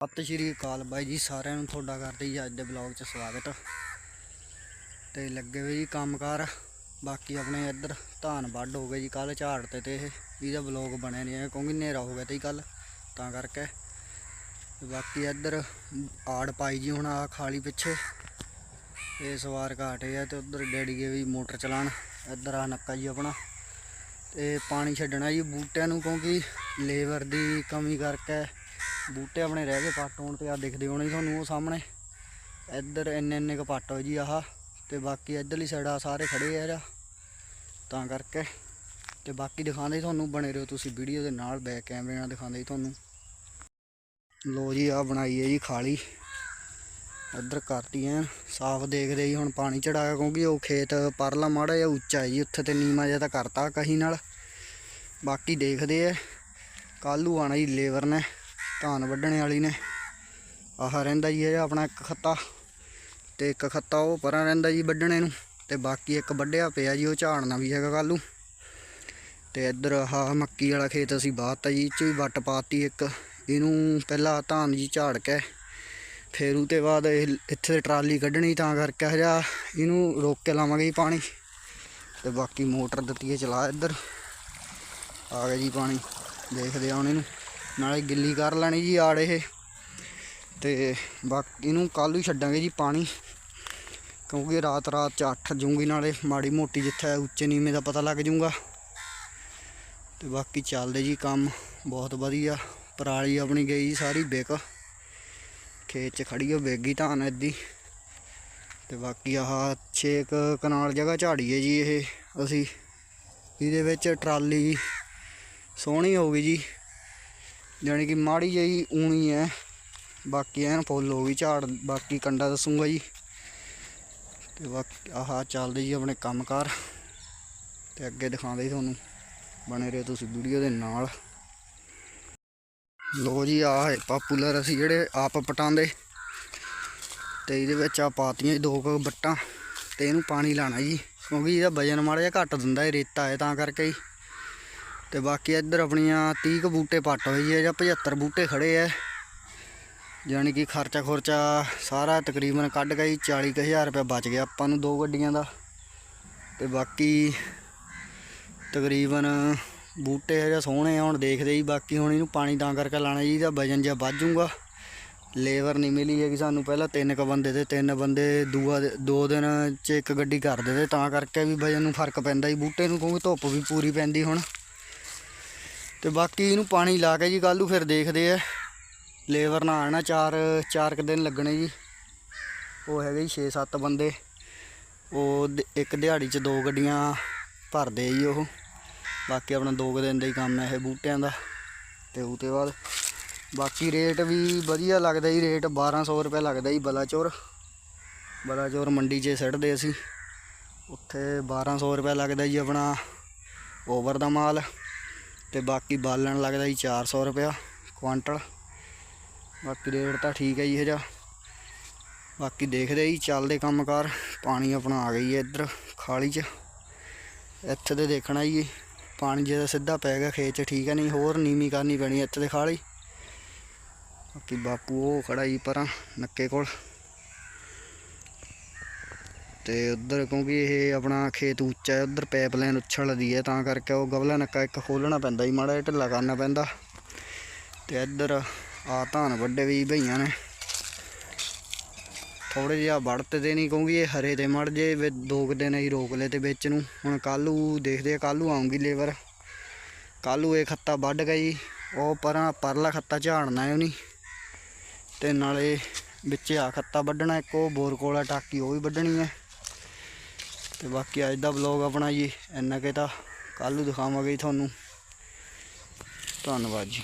ਸਤਿ ਸ਼੍ਰੀ ਅਕਾਲ ਬਾਈ ਜੀ, ਸਾਰਿਆਂ ਨੂੰ ਤੁਹਾਡਾ ਕਰਦੇ ਜੀ ਅੱਜ ਦੇ ਬਲੌਗ 'ਚ ਸਵਾਗਤ। ਤੇ ਲੱਗੇ ਹੋਏ ਜੀ ਕੰਮਕਾਰ, ਬਾਕੀ ਆਪਣੇ ਇੱਧਰ ਧਾਨ ਵੱਢ ਹੋ ਗਏ ਜੀ ਕੱਲ ਝਾੜ ਤੇ ਤੇ ਇਹ, ਇਹਦਾ ਬਲੌਗ ਬਣਿਆ ਨਹੀਂ ਹੈ ਕਿਉਂਕਿ ਹਨੇਰਾ ਹੋ ਗਿਆ ਤੇ ਕੱਲ ਤਾਂ ਕਰਕੇ। ਬਾਕੀ ਇੱਧਰ ਆੜ ਪਾਈ ਜੀ ਹੁਣ ਆ ਖਾਲੀ ਪਿੱਛੇ, ਇਹ ਸਵਾਰ ਘਾਟੇ ਆ ਤੇ ਉਧਰ ਡੈਡੀ ਗਏ ਵੀ ਮੋਟਰ ਚਲਾਣ ਇੱਧਰ ਆ ਨੱਕਾ ਜੀ ਆਪਣਾ। ਤੇ ਪਾਣੀ ਛੱਡਣਾ ਜੀ ਬੂਟਿਆਂ ਨੂੰ ਕਿਉਂਕਿ ਲੇਬਰ ਦੀ ਕਮੀ ਕਰਕੇ ਬੂਟੇ ਆਪਣੇ ਰਹਿ ਗਏ, ਪੱਟ ਹੋਣ ਤੇ ਆ ਦਿਖਦੇ ਹੋਣੇ ਤੁਹਾਨੂੰ ਉਹ ਸਾਹਮਣੇ। ਇੱਧਰ ਇੰਨੇ ਇੰਨੇ ਕ ਪੱਟ ਹੋਏ ਜੀ ਆਹ, ਤੇ ਬਾਕੀ ਇੱਧਰਲੀ ਸਾਈਡ ਆ ਸਾਰੇ ਖੜੇ ਆ ਇਹਦਾ। ਤਾਂ ਕਰਕੇ, ਤੇ ਬਾਕੀ ਦਿਖਾਉਂਦੇ ਜੀ ਤੁਹਾਨੂੰ, ਬਣੇ ਰਹੋ ਤੁਸੀਂ ਵੀਡੀਓ ਦੇ ਨਾਲ ਬੈਕ ਕੈਮਰੇ ਨਾਲ ਦਿਖਾਉਂਦੇ ਜੀ ਤੁਹਾਨੂੰ। ਲੋ ਜੀ ਆ ਬਣਾਈ ਹੈ ਜੀ ਖਾਲੀ। ਇੱਧਰ ਕਰਤੀ ਐ ਸਾਫ਼ ਦੇਖਦੇ ਜੀ ਹੁਣ ਪਾਣੀ ਚੜਾਇਆ, ਕਿਉਂਕਿ ਉਹ ਖੇਤ ਪਰਲਾ ਮਾੜਾ ਜਿਹਾ ਉੱਚਾ ਹੈ ਜੀ, ਉੱਥੇ ਤੇ ਨੀਮਾ ਜਿਹਾ ਤਾਂ ਕਰਤਾ ਕਹੀ ਨਾਲ। ਬਾਕੀ ਦੇਖਦੇ ਐ ਕੱਲੂ ਆਣਾ ਜੀ ਲੇਬਰ ਨੇ। ਧਾਨ ਵੱਢਣ ਵਾਲੀ ਨੇ। ਆਹ ਰਹਿੰਦਾ ਜੀ ਇਹ ਆਪਣਾ ਇੱਕ ਖੱਤਾ ਤੇ ਇੱਕ ਖੱਤਾ ਉਹ ਪਰਾਂ ਰਹਿੰਦਾ ਜੀ ਵੱਢਣੇ ਨੂੰ ਤੇ ਬਾਕੀ ਇੱਕ ਵੱਢਿਆ ਪਿਆ ਜੀ ਉਹ ਝਾੜਨਾ ਵੀ ਹੈਗਾ ਕੱਲੂ ਤੇ ਇੱਧਰ ਆਹ ਮੱਕੀ ਵਾਲਾ ਖੇਤ ਅਸੀਂ ਬਾਤਾ ਜੀ ਇਹ 'ਚ ਵੀ ਵੱਟ ਪਾਤੀ ਇੱਕ। ਇਹਨੂੰ ਪਹਿਲਾਂ ਧਾਨ ਜੀ ਝਾੜ ਕੇ ਫਿਰ ਉਹ ਤੇ ਬਾਅਦ ਇਹ ਇੱਥੇ ਟਰਾਲੀ ਕੱਢਣੀ ਤਾਂ ਕਰਕੇ ਹਜਾ ਇਹਨੂੰ ਰੋਕ ਕੇ ਲਾਵਾਂਗੇ ਜੀ ਪਾਣੀ। ਤੇ ਬਾਕੀ ਮੋਟਰ ਦਿੱਤੀ ਹੈ ਚਲਾ ਇੱਧਰ। ਆ ਗਿਆ ਜੀ ਪਾਣੀ। ਦੇਖਦੇ ਆ ਉਹਨੇ ਨੂੰ ਨਾਲੇ ਗਿੱਲੀ ਕਰ ਲੈਣੀ ਜੀ ਆੜ ਇਹ। ਤੇ ਬਾਕੀ ਇਹਨੂੰ ਕੱਲ੍ਹ ਹੀ ਛੱਡਾਂਗੇ ਜੀ ਪਾਣੀ। ਕਿਉਂਕਿ ਰਾਤ ਰਾਤ ਚ ਅੱਠ ਜੂੰਗੀ ਨਾਲੇ ਮਾੜੀ ਮੋਟੀ ਜਿੱਥੇ ਉੱਚੇ ਨੀਵੇਂ ਦਾ ਪਤਾ ਲੱਗ ਜੂਗਾ। ਤੇ ਬਾਕੀ ਚੱਲਦੇ ਜੀ ਕੰਮ। ਬਹੁਤ ਵਧੀਆ। ਪਰਾਲੀ ਆਪਣੀ ਗਈ ਜੀ ਸਾਰੀ ਵਿਕ। ਖੇਤ 'ਚ ਖੜੀ ਹੋ ਵੇਗੀ ਧਾਨ ਐਦੀ ਤੇ ਬਾਕੀ ਆਹ 6 ਕਨਾਲ ਜਗ੍ਹਾ ਝਾੜੀਏ ਜੀ ਇਹ। ਅਸੀਂ ਇਹਦੇ ਵਿੱਚ ਟਰਾਲੀ ਸੋਹਣੀ ਹੋ ਗਈ ਜੀ। ਜਾਣੀ ਕਿ ਮਾੜੀ ਜਿਹੀ ਊਣੀ ਹੈ। ਬਾਕੀ ਐਨ ਫੁੱਲ ਹੋ ਗਈ ਝਾੜ, ਬਾਕੀ ਕੰਡਾ ਦੱਸੂਗਾ ਜੀ। ਤੇ ਬਾਕੀ ਆਹ ਚੱਲਦੇ ਜੀ ਆਪਣੇ ਕੰਮਕਾਰ। ਤੇ ਅੱਗੇ ਦਿਖਾਉਂਦੇ ਜੀ ਤੁਹਾਨੂੰ, ਬਣੇ ਰਹੋ ਤੁਸੀਂ ਵੀਡੀਓ ਦੇ ਨਾਲ। ਲੋ ਜੀ, ਆਹ ਹੈ ਪਾਪੂਲਰ ਅਸੀਂ ਜਿਹੜੇ ਆਪ ਪਟਾਉਂਦੇ। ਤੇ ਇਹਦੇ ਵਿੱਚ ਆ ਪਾਤੀਆਂ ਜੀ, ਦੋ ਕੁ ਬੱਟਾਂ। ਤੇ ਇਹਨੂੰ ਪਾਣੀ ਲਾਣਾ ਜੀ, ਕਿਉਂਕਿ ਇਹਦਾ ਵਜਨ ਮਾੜਾ ਜਿਹਾ ਘੱਟ ਦਿੰਦਾ ਇਹ ਰੇਤਾ ਹੈ, ਤਾਂ ਕਰਕੇ ਹੀ ਤੇ ਬਾਕੀ ਇੱਧਰ ਆਪਣੀਆਂ 30 ਕੁ ਬੂਟੇ ਪੱਟ ਹੋਈ ਹੈ ਜਾਂ 75 ਬੂਟੇ ਖੜੇ ਐ ਯਾਨੀ ਕਿ ਖਰਚਾ ਖੁਰਚਾ ਸਾਰਾ ਤਕਰੀਬਨ ਕੱਢ ਗਈ 40 ਕੁ ਹਜ਼ਾਰ ਰੁਪਏ ਬਚ ਗਿਆ ਆਪਾਂ ਨੂੰ ਦੋ ਗੱਡੀਆਂ ਦਾ। ਤੇ ਬਾਕੀ ਤਕਰੀਬਨ ਬੂਟੇ ਹਜੇ ਸੋਹਣੇ ਆ, ਹੁਣ ਦੇਖਦੇ ਜੀ ਬਾਕੀ ਹੁਣ ਇਹਨੂੰ ਪਾਣੀ ਤਾਂ ਕਰਕੇ ਲਾਣਾ ਜੀ, ਇਹਦਾ ਵਜਨ ਜਿਹਾ ਵੱਧ ਜਾਊਗਾ। ਲੇਬਰ ਨਹੀਂ ਮਿਲੀ ਹੈਗੀ ਸਾਨੂੰ ਪਹਿਲਾਂ ਤਿੰਨ ਕ ਬੰਦੇ ਤੇ, ਤਿੰਨ ਬੰਦੇ ਦੂਆ ਦੇ- ਦੋ ਦਿਨ ਚ ਇੱਕ ਗੱਡੀ ਕਰ ਦਿੰਦੇ ਤਾਂ ਕਰਕੇ ਵੀ ਵਜਨ ਨੂੰ ਫ਼ਰਕ ਪੈਂਦਾ ਜੀ, ਬੂਟੇ ਨੂੰ ਕਿਉਂਕਿ ਧੁੱਪ ਵੀ ਪੂਰੀ ਪੈਂਦੀ ਹੁਣ। ਤੇ ਬਾਕੀ ਇਹਨੂੰ ਪਾਣੀ ਲਾ ਕੇ ਜੀ ਕੱਲ੍ਹ ਨੂੰ ਫਿਰ ਦੇਖਦੇ ਆ। ਲੇਬਰ ਨਾਲ ਆਣਾ ਚਾਰ ਚਾਰ ਕੁ ਦਿਨ ਲੱਗਣੇ ਜੀ। ਉਹ ਹੈਗੇ ਜੀ 6-7 ਬੰਦੇ। ਉਹ ਇੱਕ ਦਿਹਾੜੀ 'ਚ ਦੋ ਗੱਡੀਆਂ ਭਰਦੇ ਜੀ ਉਹ। ਬਾਕੀ ਆਪਣਾ ਦੋ ਕੁ ਦਿਨ ਦਾ ਹੀ ਕੰਮ ਹੈ ਇਹ ਬੂਟਿਆਂ ਦਾ। ਤੇ ਉਹ ਤੇ ਬਾਅਦ ਬਾਕੀ ਰੇਟ ਵੀ ਵਧੀਆ ਲੱਗਦਾ ਜੀ, ਰੇਟ 1200 ਰੁਪਏ ਲੱਗਦਾ ਜੀ ਬਲਾਚੌਰ। ਬਲਾਚੌਰ ਮੰਡੀ 'ਚ ਸਿੱਟਦੇ ਅਸੀਂ। ਉੱਥੇ 1200 ਰੁਪਏ ਲੱਗਦਾ ਜੀ ਆਪਣਾ ਓਵਰ ਦਾ ਮਾਲ। ਤੇ ਬਾਕੀ ਬਾਲਣ ਲੱਗਦਾ ਜੀ 400 ਰੁਪਇਆ ਕੁਆਂਟਲ। ਬਾਕੀ ਰੇਟ ਤਾਂ ਠੀਕ ਹੈ ਜੀ ਇਹ ਜਾ ਬਾਕੀ ਦੇਖਦੇ ਜੀ, ਚੱਲਦੇ ਕੰਮਕਾਰ। ਪਾਣੀ ਆਪਣਾ ਆ ਗਈ ਹੈ ਇੱਧਰ ਖਾਲੀ 'ਚ। ਇੱਥੇ ਤੇ ਦੇਖਣਾ ਜੀ, ਪਾਣੀ ਜੇ ਸਿੱਧਾ ਪੈ ਗਿਆ ਖੇਤ 'ਚ, ਠੀਕ ਹੈ ਨਹੀਂ, ਹੋਰ ਨੀਵੀਂ ਕਰਨੀ ਪੈਣੀ ਇੱਥੇ ਤੇ ਖਾਲੀ। ਬਾਕੀ ਬਾਪੂ ਉਹ ਖੜਾ ਜੀ ਪਰਾਂ, ਨੱਕੇ ਕੋਲ। ਤੇ ਉਧਰ ਕਿਉਂਕਿ ਇਹ ਆਪਣਾ ਖੇਤ ਉੱਚਾ ਹੈ, ਉਧਰ ਪਾਈਪਲਾਈਨ ਉਛਲਦੀ ਹੈ, ਤਾਂ ਕਰਕੇ ਉਹ ਗਵਲਾ ਨੱਕਾ ਇੱਕ ਖੋਲਣਾ ਪੈਂਦਾ ਜੀ, ਮਾੜਾ ਜਿਹਾ ਢਿੱਲਾ ਕਰਨਾ ਪੈਂਦਾ। ਤੇ ਇੱਧਰ ਆ ਧਾਨ ਵੱਡੇ ਵੀ ਭਈਆਂ ਨੇ। ਥੋੜੇ ਜਿਹਾ ਵੜਤੇ ਦੇ ਨਹੀਂ ਕਿਉਂਕਿ ਇਹ ਹਰੇ ਤੇ ਮੜ ਜੇ, ਵੀ ਦੋ ਕੁ ਦਿਨ ਹੀ ਰੋਕ ਲਏ ਤੇ ਵਿੱਚ ਨੂੰ। ਹੁਣ ਕੱਲੂ ਦੇਖਦੇ ਆ ਕੱਲੂ ਆਉਂਗੀ ਲੇਬਰ। ਕੱਲੂ ਇਹ ਖੱਤਾ ਵੱਢ ਗਈ ਉਹ ਪਰਾਂ ਪਰਲਾ ਖੱਤਾ ਝਾੜਨਾ ਹੈ ਉਹਨੀ। ਤੇ ਨਾਲੇ ਵਿੱਚ ਆ ਖੱਤਾ ਵੱਢਣਾ, ਇੱਕ ਉਹ ਬੋਰ ਕੋਲਾ ਟਾਕੀ ਉਹ ਵੀ ਵੱਢਣੀ ਹੈ। ਤੇ ਬਾਕੀ ਅੱਜ ਦਾ ਵਲੌਗ ਆਪਣਾ ਜੀ ਇੰਨਾ ਕਿ ਤਾਂ। ਕੱਲ੍ਹ ਨੂੰ ਦਿਖਾਵਾਂਗੇ ਜੀ ਤੁਹਾਨੂੰ। ਧੰਨਵਾਦ ਜੀ।